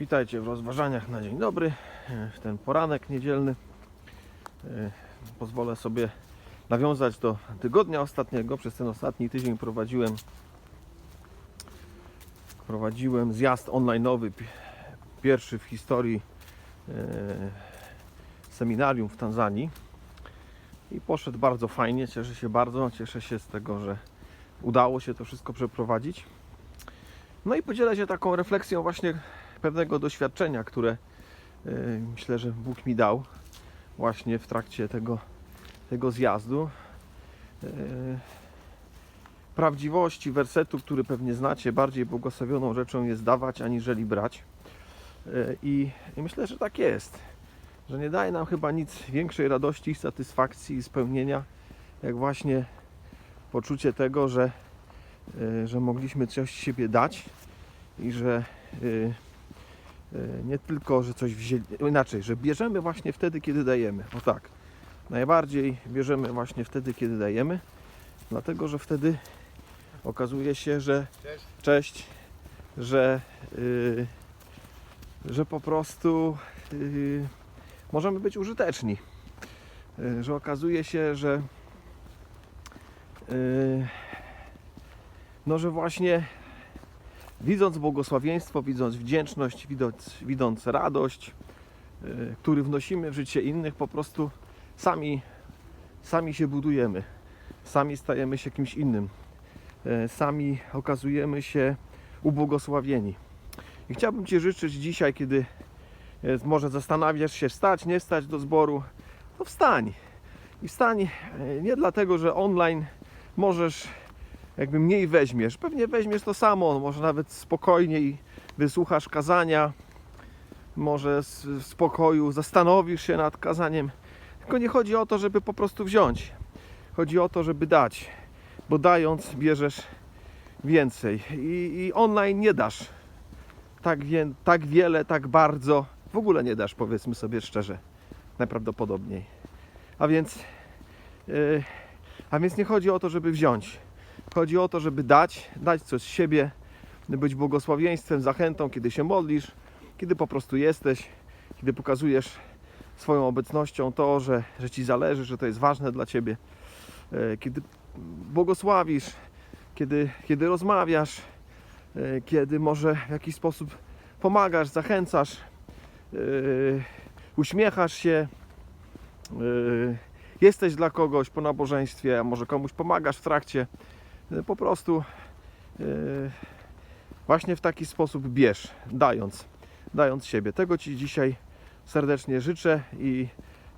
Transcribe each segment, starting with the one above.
Witajcie w rozważaniach na dzień dobry, e, w ten poranek niedzielny. E, Pozwolę sobie nawiązać do tygodnia ostatniego. Przez ten ostatni tydzień prowadziłem prowadziłem zjazd online'owy, pi- pierwszy w historii e, seminarium w Tanzanii i poszedł bardzo fajnie, cieszę się bardzo, cieszę się z tego, że udało się to wszystko przeprowadzić. No i podzielę się taką refleksją właśnie pewnego doświadczenia, które e, myślę, że Bóg mi dał właśnie w trakcie tego, tego zjazdu. E, Prawdziwości wersetu, który pewnie znacie, bardziej błogosławioną rzeczą jest dawać, aniżeli brać. E, I, myślę, że tak jest, że nie daje nam chyba nic większej radości, satysfakcji i spełnienia, jak właśnie poczucie tego, że, że mogliśmy coś z siebie dać i że nie tylko, że coś wzięli, inaczej, że bierzemy właśnie wtedy, kiedy dajemy. O tak, najbardziej bierzemy właśnie wtedy, kiedy dajemy, dlatego, że wtedy okazuje się, że Cześć. cześć, że, y, że po prostu y, możemy być użyteczni. Y, że okazuje się, że y, no, że właśnie widząc błogosławieństwo, widząc wdzięczność, widząc, widząc radość, y, który wnosimy w życie innych, po prostu sami, sami się budujemy, sami stajemy się kimś innym, y, sami okazujemy się ubłogosławieni. I chciałbym Ci życzyć dzisiaj, kiedy y, może zastanawiasz się, stać, nie stać do zboru, to wstań. I wstań y, nie dlatego, że online możesz jakby mniej weźmiesz. Pewnie weźmiesz to samo, może nawet spokojniej wysłuchasz kazania, może w spokoju zastanowisz się nad kazaniem. Tylko nie chodzi o to, żeby po prostu wziąć. Chodzi o to, żeby dać, bo dając bierzesz więcej. I, i online nie dasz tak, wie, tak wiele, tak bardzo. W ogóle nie dasz, powiedzmy sobie szczerze. Najprawdopodobniej. A więc, yy, a więc nie chodzi o to, żeby wziąć. Chodzi o to, żeby dać, dać coś z siebie, być błogosławieństwem, zachętą, kiedy się modlisz, kiedy po prostu jesteś, kiedy pokazujesz swoją obecnością to, że, że Ci zależy, że to jest ważne dla Ciebie, e, kiedy błogosławisz, kiedy, kiedy rozmawiasz, e, kiedy może w jakiś sposób pomagasz, zachęcasz, e, uśmiechasz się, jesteś dla kogoś po nabożeństwie, a może komuś pomagasz w trakcie, po prostu e, właśnie w taki sposób bierz, dając, dając siebie. Tego Ci dzisiaj serdecznie życzę i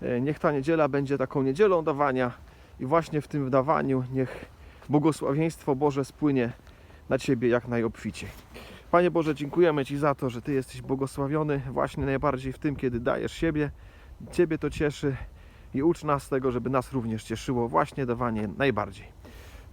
e, niech ta niedziela będzie taką niedzielą dawania i właśnie w tym dawaniu niech błogosławieństwo Boże spłynie na Ciebie jak najobficiej. Panie Boże, dziękujemy Ci za to, że Ty jesteś błogosławiony właśnie najbardziej w tym, kiedy dajesz siebie. Ciebie to cieszy i ucz nas tego, żeby nas również cieszyło właśnie dawanie najbardziej.